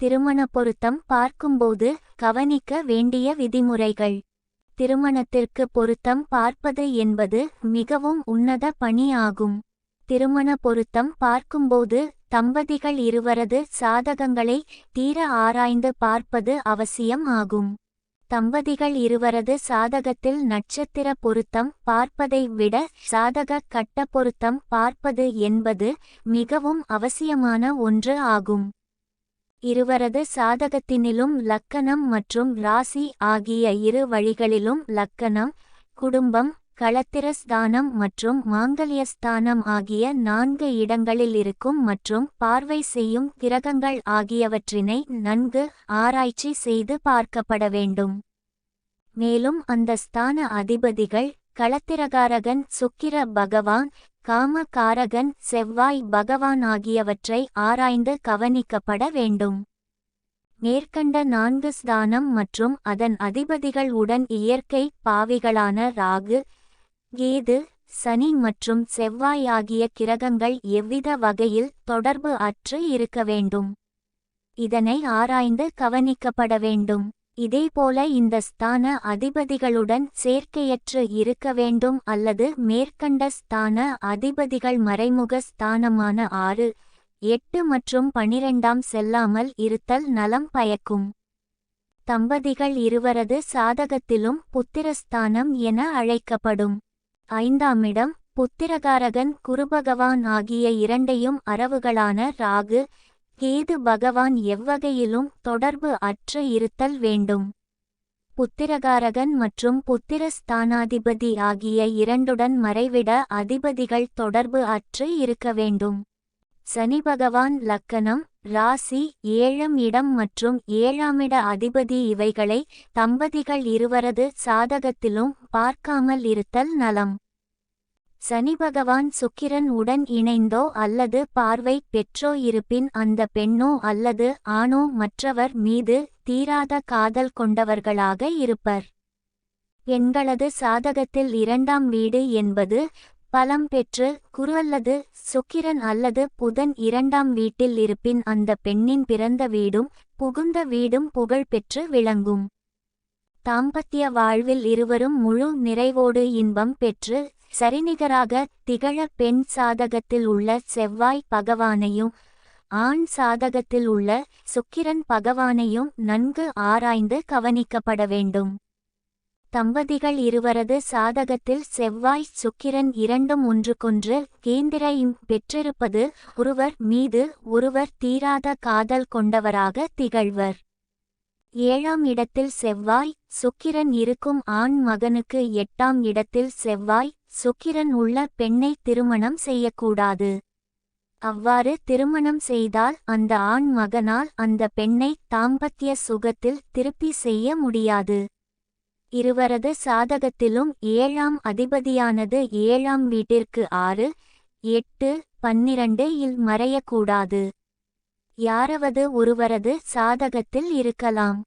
திருமண பொருத்தம் பார்க்கும்போது கவனிக்க வேண்டிய விதிமுறைகள். திருமணத்திற்கு பொருத்தம் பார்ப்பது என்பது மிகவும் உன்னத பணி ஆகும் திருமண பொருத்தம் பார்க்கும்போது தம்பதிகள் இருவரது சாதகங்களை தீர ஆராய்ந்து பார்ப்பது அவசியம் ஆகும். தம்பதிகள் இருவரது சாதகத்தில் நட்சத்திர பொருத்தம் பார்ப்பதை விட சாதக கட்ட பொருத்தம் பார்ப்பது என்பது மிகவும் அவசியமான ஒன்று ஆகும். இருவரது சாதகத்தினிலும் லக்கணம் மற்றும் ராசி ஆகிய இரு வழிகளிலும் லக்கணம் குடும்பம் களத்திரஸ்தானம் மற்றும் மாங்கல்யஸ்தானம் ஆகிய நான்கு இடங்களில் இருக்கும் மற்றும் பார்வை செய்யும் கிரகங்கள் ஆகியவற்றினை நன்கு ஆராய்ச்சி செய்து பார்க்கப்பட வேண்டும். மேலும் அந்த ஸ்தான அதிபதிகள் களத்திரகாரகன் சுக்கிர பகவான் காமகாரகன் செவ்வாய் பகவான் ஆகியவற்றை ஆராய்ந்து கவனிக்கப்பட வேண்டும். மேற்கண்ட நான்கு ஸ்தானம் மற்றும் அதன் அதிபதிகள் உடன் இயற்கை பாவிகளான ராகு கேது சனி மற்றும் செவ்வாய் ஆகிய கிரகங்கள் எவ்வித வகையில் தொடர்பு அற்று இருக்க வேண்டும்? இதனை ஆராய்ந்து கவனிக்கப்பட வேண்டும். இதேபோல இந்த ஸ்தான அதிபதிகளுடன் சேர்க்கையற்று இருக்க வேண்டும் அல்லது மேற்கண்ட ஸ்தான அதிபதிகள் மறைமுக ஸ்தானமான ஆறு எட்டு மற்றும் பனிரெண்டாம் செல்லாமல் இருத்தல் நலம் பயக்கும். தம்பதிகள் இருவரது சாதகத்திலும் புத்திரஸ்தானம் என அழைக்கப்படும். ஐந்தாமிடம் புத்திரகாரகன் குருபகவான் ஆகிய இரண்டையும் அரவுகளான ராகு கேது பகவான் எவ்வகையிலும் தொடர்பு அற்று இருத்தல் வேண்டும். புத்திரகாரகன் மற்றும் புத்திர ஸ்தானாதிபதி ஆகிய இரண்டுடன் மறைவிட அதிபதிகள் தொடர்பு அற்று இருக்க வேண்டும். சனி பகவான் லக்கணம் ராசி ஏழம் இடம் மற்றும் ஏழாமிட அதிபதி இவைகளை தம்பதிகள் இருவரது சாதகத்திலும் பார்க்காமல் இருத்தல் நலம். சனி பகவான் சுக்கிரன் உடன் இணைந்தோ அல்லது பார்வை பெற்றோ இருப்பின் அந்த பெண்ணோ அல்லது ஆணோ மற்றவர் மீது தீராத காதல் கொண்டவர்களாக இருப்பர். பெண்களது சாதகத்தில் இரண்டாம் வீடு என்பது பலம் பெற்று குரு அல்லது சுக்கிரன் அல்லது புதன் இரண்டாம் வீட்டில் இருப்பின் அந்த பெண்ணின் பிறந்த வீடும் புகுந்த வீடும் புகழ் பெற்று விளங்கும். தாம்பத்திய வாழ்வில் இருவரும் முழு நிறைவோடு இன்பம் பெற்று சரிநிகராக திகழ பெண் சாதகத்தில் உள்ள செவ்வாய் பகவானையும் ஆண் சாதகத்தில் உள்ள சுக்கிரன் பகவானையும் நன்கு ஆராய்ந்து கவனிக்கப்பட வேண்டும். தம்பதிகள் இருவரது சாதகத்தில் செவ்வாய் சுக்கிரன் இரண்டும் ஒன்றுக்கொன்று கேந்திரையும் பெற்றிருப்பது ஒருவர் மீது ஒருவர் தீராத காதல் கொண்டவராக திகழ்வர். ஏழாம் இடத்தில் செவ்வாய் சுக்கிரன் இருக்கும் ஆண் மகனுக்கு எட்டாம் இடத்தில் செவ்வாய் சுக்கிரன் உள்ள பெண்ணை திருமணம் செய்யக்கூடாது. அவ்வாறு திருமணம் செய்தால் அந்த ஆண் மகனால் அந்த பெண்ணை தாம்பத்திய சுகத்தில் திருப்பி செய்ய முடியாது. இருவரது சாதகத்திலும் ஏழாம் அதிபதியானது ஏழாம் வீட்டிற்கு ஆறு எட்டு பன்னிரண்டு இல் மறையக்கூடாது. யாரவது ஒருவரது சாதகத்தில் இருக்கலாம்.